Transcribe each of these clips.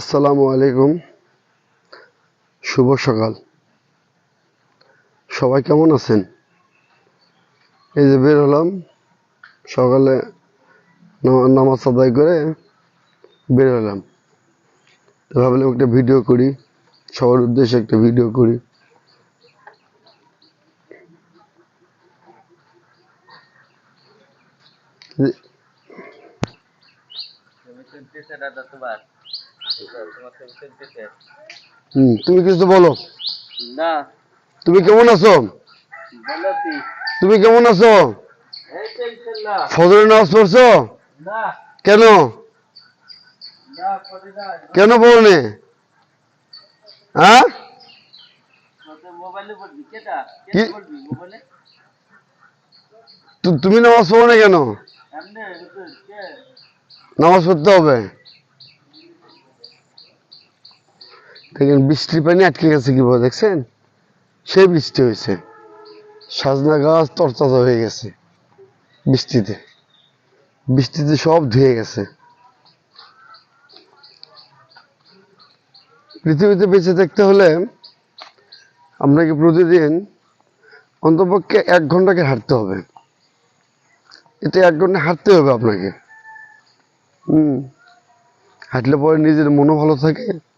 আসসালামু আলাইকুম। শুভ সকাল। সবাই কেমন আছেন? এই যে বের হলাম, সকালে নামাজ আদায় করে বের হলাম। ভাবলাম একটা ভিডিও করি, সবার উদ্দেশ্যে একটা ভিডিও করি। তোমার। হুম, তুমি কিছু বলো। না। তুমি কেমন আছো? তুমি কেমন আছো? ফজরের নামাজ পড়ছো? কেন? কেন পড়নি? হ্যাঁ? তুমি নামাজ পড়ো না কেন নামাজ পড়তে হবে। দেখেন, বৃষ্টির পানি আটকে গেছে কীভাবে, দেখছেন? সে বৃষ্টি হয়েছে। সাজনা গাছ তরতাজা হয়ে গেছে বৃষ্টিতে। বৃষ্টিতে সব ধুয়ে গেছে। পৃথিবীতে বেঁচে থাকতে হলে আপনাকে প্রতিদিন অন্তপক্ষে এক ঘন্টাকে হাঁটতে হবে? এতে এক ঘণ্টা হাঁটতে হবে আপনাকে। হুম। হাঁটলে পরে নিজের মনও ভালো থাকে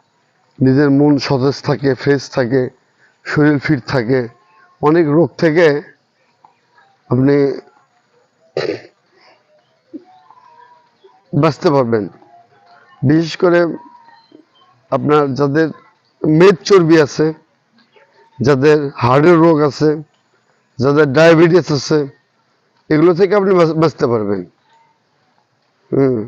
নিজের মন সতেজ থাকে ফ্রেশ থাকে, শরীর ফিট থাকে, অনেক রোগ থেকে আপনি বাঁচতে পারবেন। বিশেষ করে আপনার যাদের মেদ চর্বি আছে, যাদের হার্টের রোগ আছে, যাদের ডায়াবেটিস আছে, এগুলো থেকে আপনি বাঁচতে পারবেন। হুম।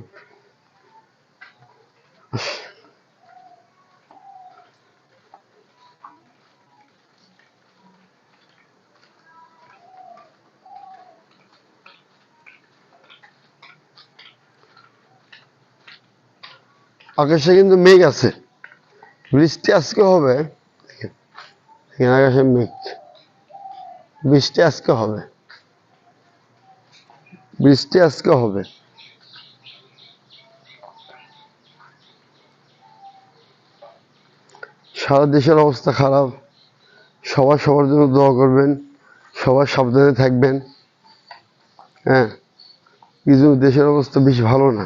আকাশে কিন্তু মেঘ আছে। বৃষ্টি আজকে হবে। আকাশে মেঘ। বৃষ্টি আজকে হবে। বৃষ্টি আজকে হবে। সারা দেশের অবস্থা খারাপ। সবাই সবার জন্য দোয়া করবেন। সবাই সাবধানে থাকবেন। হ্যাঁ কিছু দেশের অবস্থা বেশ ভালো না।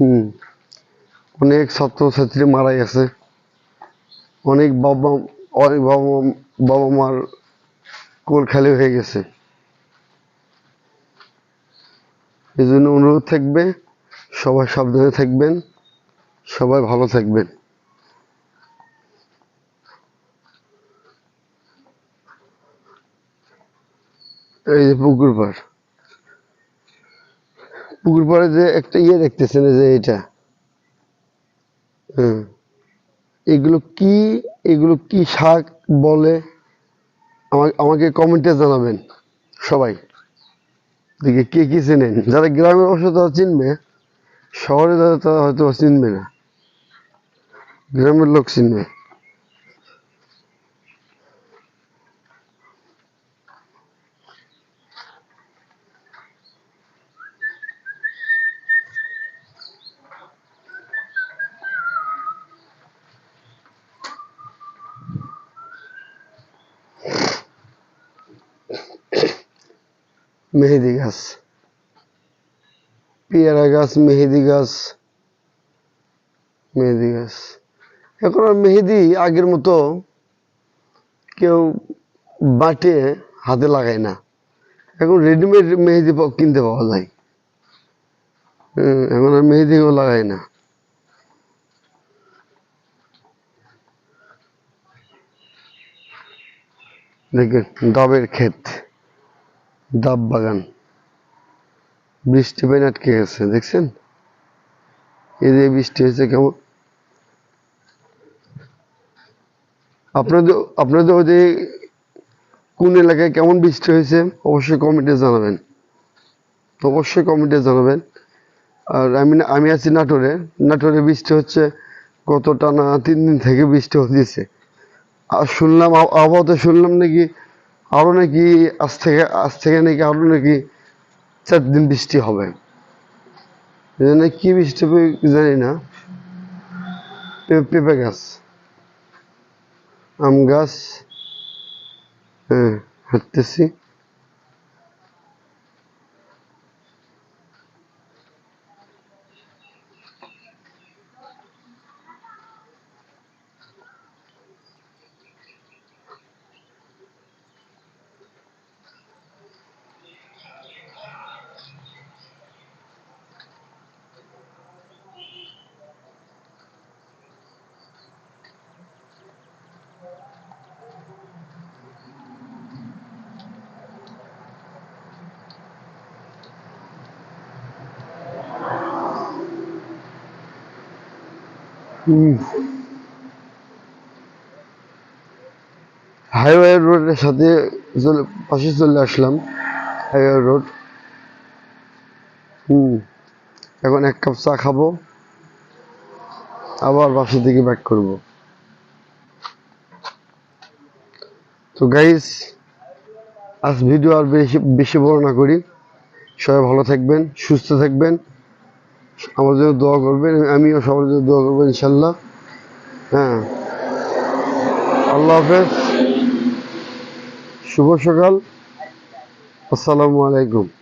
হুম। অনেক ছাত্রছাত্রী মারা গেছে। অনেক বাবা অনেক বাবা বাবা মার কোল খালি হয়ে গেছে। এই জন্য অনুরোধ থাকবে, সবাই সাবধানে থাকবেন, সবাই ভালো থাকবেন। এই যে পুকুর পাড়। পুকুর পাড়ে যে একটা ইয়ে দেখতেছেন যে এটা হুম এগুলো কি এগুলো কি শাক বলে? আমাকে আমাকে কমেন্টে জানাবেন সবাই। দেখি কে কি চেনেন। যারা গ্রামের অবশ্য তারা চিনবে, শহরে যারা তারা হয়তো চিনবে না। গ্রামের লোক চিনবে। মেহেদি গাছ, পেয়ারা গাছ, মেহেদি গাছ মেহেদি গাছ। এখন আর মেহেদি আগের মতো কেউ বাটে হাতে লাগায় না। এখন রেডিমেড মেহেদি কিনতে পাওয়া যায়। এখন আর মেহেদি কেউ লাগায় না। দেখেন ডাবের ক্ষেত। ডাব বাগান। বৃষ্টি পেয়ে আটকে গেছে দেখছেন? এই যে বৃষ্টি হয়েছে, কেমন? আপনাদের আপনাদের ওই কোন এলাকায় কেমন বৃষ্টি হয়েছে, অবশ্যই কমেন্টে জানাবেন। অবশ্যই কমেন্টে জানাবেন। আর আমি আমি আছি নাটোরে। নাটোরে বৃষ্টি হচ্ছে গত টানা তিন দিন থেকে বৃষ্টি হতেছে আর শুনলাম, আব- আবহাওয়াতে শুনলাম নাকি আরও নাকি আজ থেকে আজ থেকে নাকি আরও নাকি চার দিন বৃষ্টি হবে। জন্য কি বৃষ্টি হবে জানি না। পেঁপে গাছ, আম গাছ হ্যাঁ হাঁটতেছি। হাইওয়ে রোডের সাথে পাশে চলে আসলাম হাইওয়ে রোড হুম, এখন এক কাপ চা খাব, আবার বাসা থেকে ব্যাক করব। তো গাইস আজ ভিডিও আর বেশি বেশি বড় না করি। সবাই ভালো থাকবেন, সুস্থ থাকবেন। আমার জন্য দোয়া করবেন, আমিও সবার জন্য দোয়া করব ইনশাল্লাহ। হ্যাঁ। আল্লাহ হাফেজ। শুভ সকাল। আসসালামু আলাইকুম।